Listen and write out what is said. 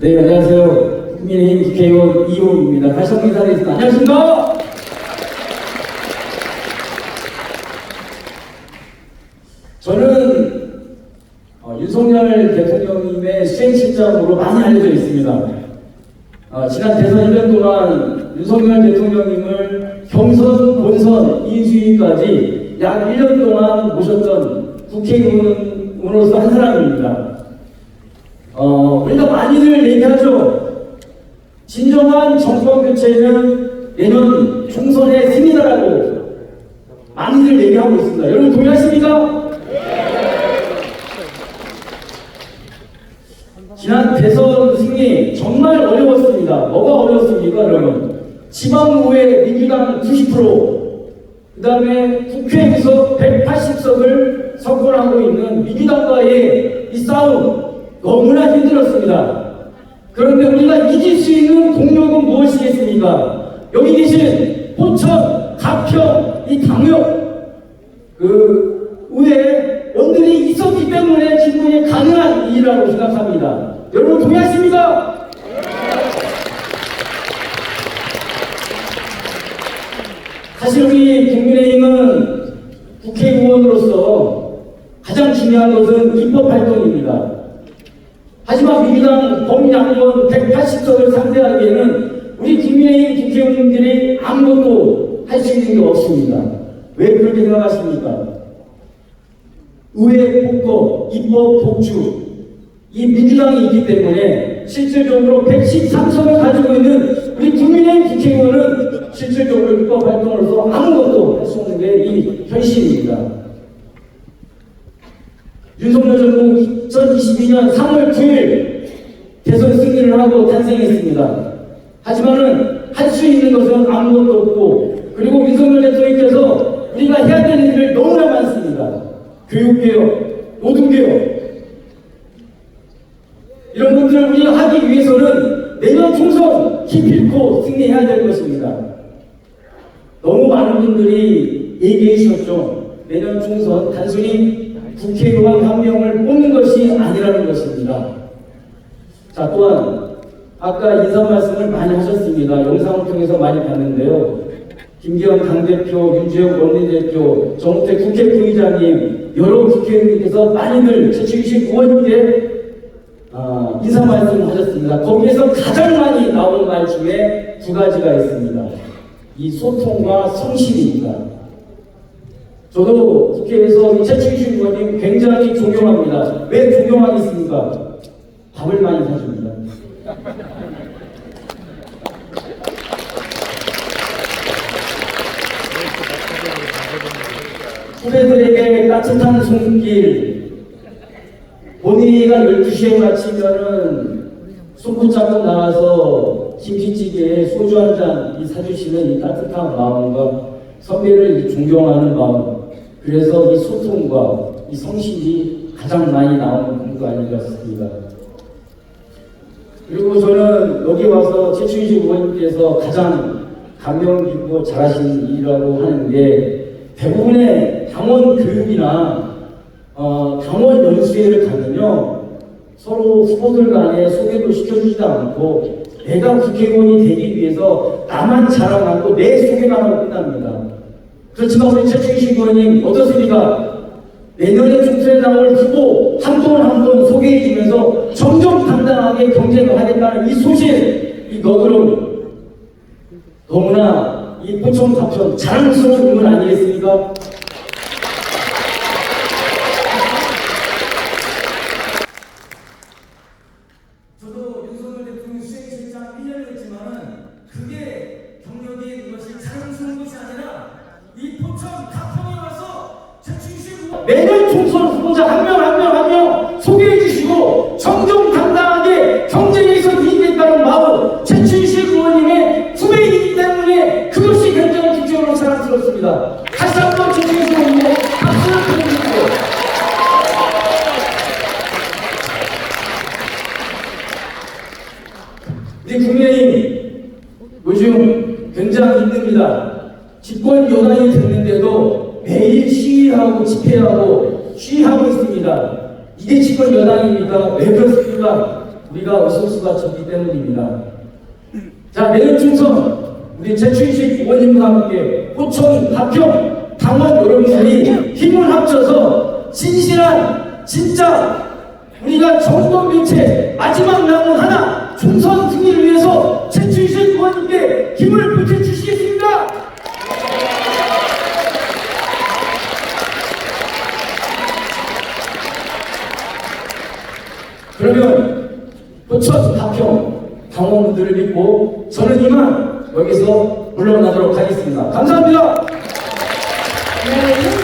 네, 안녕하세요. 국민의힘 국회의원 이호입니다. 다시 한번 인사드리겠습니다. 안녕하십니까? 저는 어, 윤석열 대통령님의 수행실장으로 많이 알려져 있습니다. 어, 지난 대선 1년 동안 윤석열 대통령님을 경선, 본선, 인수위까지 약 1년 동안 모셨던 국회의원으로서 한 사람입니다. 어, 우리가 많이들 얘기하죠. 진정한 정권 교체는 내년 총선의 승리다라고 많이들 얘기하고 있습니다. 여러분 동의하십니까? 지난 대선 승리 정말 어려웠습니다. 뭐가 어려웠습니까, 여러분? 지방의회 민주당 90%, 그 다음에 국회에서 180석을 석권하고 있는 민주당과의 이 싸움 너무나 힘들었습니다. 그런데 우리가 이길 수 있는 동력은 무엇이겠습니까? 여기 계신 포천, 가평, 이 당역, 그 의회 원들이 있었기 때문에 충분히 가능한 일이라고 생각합니다. 여러분 동의하십니까? 사실 우리 국민의힘은 국회의원으로서 가장 중요한 것은 입법 활동입니다. 하지만 민주당 범양권 180석을 상대하기에는 우리 국민의힘 국회의원님들이 아무것도 할 수 있는 게 없습니다. 왜 그렇게 생각하십니까? 의회 폭거, 입법 독주, 이 민주당이 있기 때문에 실질적으로 113석을 가지고 있는 우리 국민의힘 국회의원은 실질적으로 입법 활동으로서 아무것도 할 수 없는 게 이 현실입니다. 윤석열 정부 2022년 3월 9일 대선 승리를 하고 탄생했습니다. 하지만은 할 수 있는 것은 아무것도 없고 그리고 윤석열 대통령께서 우리가 해야 되는 일을 너무나 많습니다. 교육개혁, 노동개혁 이런 것들을 우리가 하기 위해서는 내년 총선 기필코 승리해야 될 것입니다. 너무 많은 분들이 얘기해 주셨죠. 내년 총선 단순히 국회의원 한 명을 뽑는 것이 아니라는 것입니다. 자, 또한 아까 인사 말씀을 많이 하셨습니다. 영상을 통해서 많이 봤는데요. 김기현 당대표, 윤재욱 원내대표, 정우택 국회 부의장님, 여러 국회의원님께서 많이들 최충식 의원님께 아, 인사 말씀을 하셨습니다. 거기에서 가장 많이 나오는 말 중에 두 가지가 있습니다. 이 소통과 성실입니다. 저도 국회에서 이 최충식 의원님 굉장히 존경합니다. 왜 존경하겠습니까? 밥을 많이 사줍니다. 후배들에게 따뜻한 손길, 본인이가 12시에 마치면은 손붙잡고 나와서 김치찌개에 소주 한 잔 사주시는 이 따뜻한 마음과 선배를 존경하는 마음, 그래서 이 소통과 이 성실이 가장 많이 나오는 공부 아닌가 싶습니다. 그리고 저는 여기 와서 최충식 의원님께서 가장 감명 깊고 잘하신 일이라고 하는 게 대부분의 당원 교육이나 어, 당원 연수회를 가면요 서로 후보들 간에 소개도 시켜주지도 않고 내가 국회의원이 되기 위해서 나만 자랑하고 내 소개만 하고 끝납니다. 그렇지만 우리 최충식 의원님 어떻습니까? 내년에 총선에 나올 후보 한 분 한 분 소개해 주면서 정정당당하게 경쟁을 하겠다는 이 소신, 이 너그러움 너무나 이 포천 가평 자랑스러운 인물 아니겠습니까? 우리 국민의힘 요즘 굉장히 힘듭니다. 집권 여당이 됐는데도 매일 시위하고 집회하고 시위하고 있습니다. 이 이게 집권 여당입니까? 왜 그렇습니까? 우리가 의석수가 적기 때문입니다. 자, 내년 총선 우리 최춘식 의원님과 함께 호천, 가평, 당원 여러분들이 힘을 합쳐서 진실한 진짜 우리가 정권 교체 마지막 남은 하나 그러면 부천 박형 당원들을 믿고 저는 이만 여기서 물러나도록 하겠습니다. 감사합니다. 네.